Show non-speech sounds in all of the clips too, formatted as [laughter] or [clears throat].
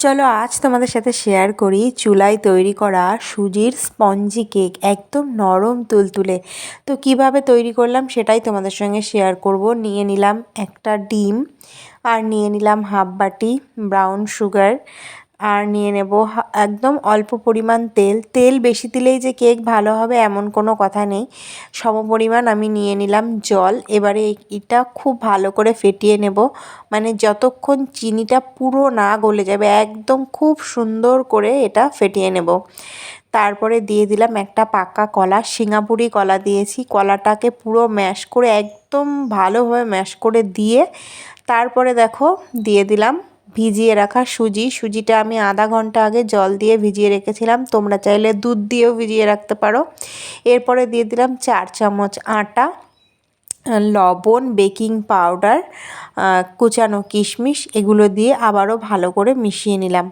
চলো আজ তোমাদের সাথে শেয়ার করি চুলায় তৈরি করা সুজির স্পঞ্জি কেক একদম নরম তুলতুলে তো কীভাবে তৈরি করলাম সেটাই তোমাদের সঙ্গে শেয়ার করব। নিয়ে নিলাম একটা ডিম আর নিয়ে নিলাম হাফ বাটি ব্রাউন সুগার আর নিয়ে নেব একদম অল্প পরিমাণ তেল। তেল বেশি দিলেই যে কেক ভালো হবে এমন কোনো কথা নেই। সম পরিমাণ আমি নিয়ে নিলাম জল। এবারে এটা খুব ভালো করে ফেটিয়ে নেব। মানে যতক্ষণ চিনিটা পুরো না গলে যাবে, একদম খুব সুন্দর করে এটা ফেটিয়ে নেব। তারপরে দিয়ে দিলাম একটা পাকা কলা, সিঙ্গাপুরি কলা দিয়েছি। কলাটাকে পুরো ম্যাশ করে একদম ভালোভাবে ম্যাশ করে দিয়ে, তারপরে দেখো দিয়ে দিলাম ভিজিয়ে রাখা সুজি। সুজিটা আমি আধা ঘণ্টা আগে জল দিয়ে ভিজিয়ে রেখেছিলাম। তোমরা চাইলে দুধ দিয়েও ভিজিয়ে রাখতে পারো। এরপরে দিয়ে দিলাম চার চামচ আটা, লবণ, বেকিং পাউডার কুচানো কিশমিশ, এগুলো দিয়ে আবারও ভালো করে মিশিয়ে নিলাম।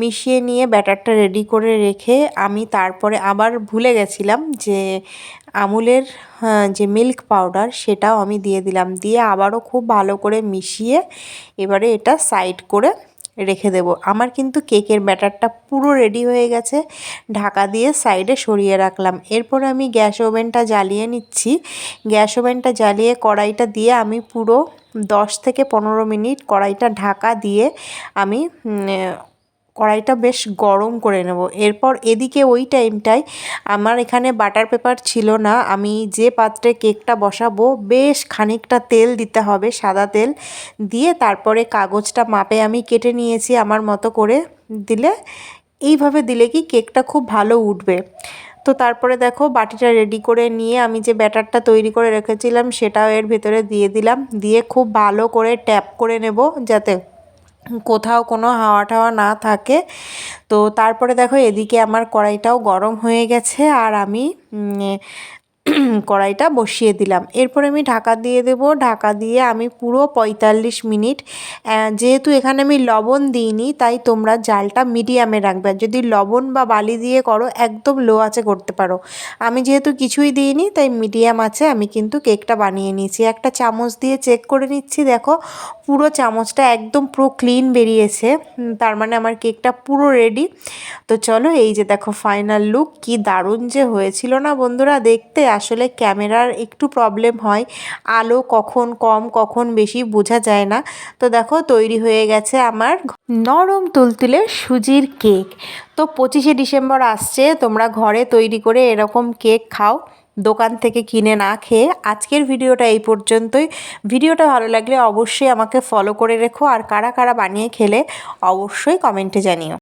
মিশিয়ে নিয়ে ব্যাটারটা রেডি করে রেখে আমি তারপরে আবার ভুলে গেছিলাম যে আমুলের যে মিল্ক পাউডার সেটাও আমি দিয়ে দিলাম। দিয়ে আবারও খুব ভালো করে মিশিয়ে এবারে এটা সাইড করে রেখে দেব। আমার কিন্তু কেকের ব্যাটারটা পুরো রেডি হয়ে গেছে। ঢাকা দিয়ে সাইডে সরিয়ে রাখলাম। এরপর আমি গ্যাস ওভেনটা জ্বালিয়ে নিচ্ছি। গ্যাস ওভেনটা জ্বালিয়ে কড়াইটা দিয়ে আমি পুরো দশ থেকে পনেরো মিনিট কড়াইটা ঢাকা দিয়ে আমি কড়াইটা বেশ গরম করে নেব। এরপর এদিকে ওই টাইমটায় আমার এখানে বাটার পেপার ছিল না। আমি যে পাত্রে কেকটা বসাবো, বেশ খানিকটা তেল দিতে হবে, সাদা তেল দিয়ে তারপরে কাগজটা মাপে আমি কেটে নিয়েছি আমার মতো করে। দিলে, এইভাবে দিলে কি কেকটা খুব ভালো উঠবে। তো তারপরে দেখো বাটিটা রেডি করে নিয়ে আমি যে ব্যাটারটা তৈরি করে রেখেছিলাম সেটাও এর ভেতরে দিয়ে দিলাম। দিয়ে খুব ভালো করে ট্যাপ করে নেব যাতে কোথাও কোনো হাওয়া টাওয়া না থাকে। তো তারপরে দেখো এদিকে আমার কড়াইটাও গরম হয়ে গেছে আর আমি [clears throat] কড়াইটা বসিয়ে দিলাম। এরপর আমি ঢাকা দিয়ে দেব। ঢাকা দিয়ে আমি পুরো পঁয়তাল্লিশ মিনিট যেহেতু এখানে আমি লবণ দিইনি, তাই তোমরা জালটা মিডিয়ামে রাখবে। যদি লবণ বা বালি দিয়ে করো, একদম লো আছে করতে পারো। আমি যেহেতু কিছুই দিইনি, তাই মিডিয়াম আছে আমি কিন্তু কেকটা বানিয়ে নিয়েছি। একটা চামচ দিয়ে চেক করে নিচ্ছি, দেখো। পুরো চামচটা একদম পুরো ক্লিন বেরিয়েছে। তার মানে আমার কেকটা পুরো রেডি। তো চলো, এই যে দেখো, ফাইনাল লুক। কি দারুণ যে হয়েছিল না বন্ধুরা, দেখতে। আসলে ক্যামেরার একটু প্রবলেম হয়। আলো কখন কম, কখন বেশি বোঝা যায় না। তো দেখো, তৈরি হয়ে গেছে আমার নরম তুলতুলে সুজির কেক। তো পঁচিশে ডিসেম্বর আসছে, তোমরা ঘরে তৈরি করে এরকম কেক খাও। দোকান থেকে কিনে না খেয়ে আজকের ভিডিওটা এই পর্যন্তই। ভিডিওটা ভালো লাগলে অবশ্যই আমাকে ফলো করে রেখো। আর কারা কারা বানিয়ে খেলে অবশ্যই কমেন্টে জানিও।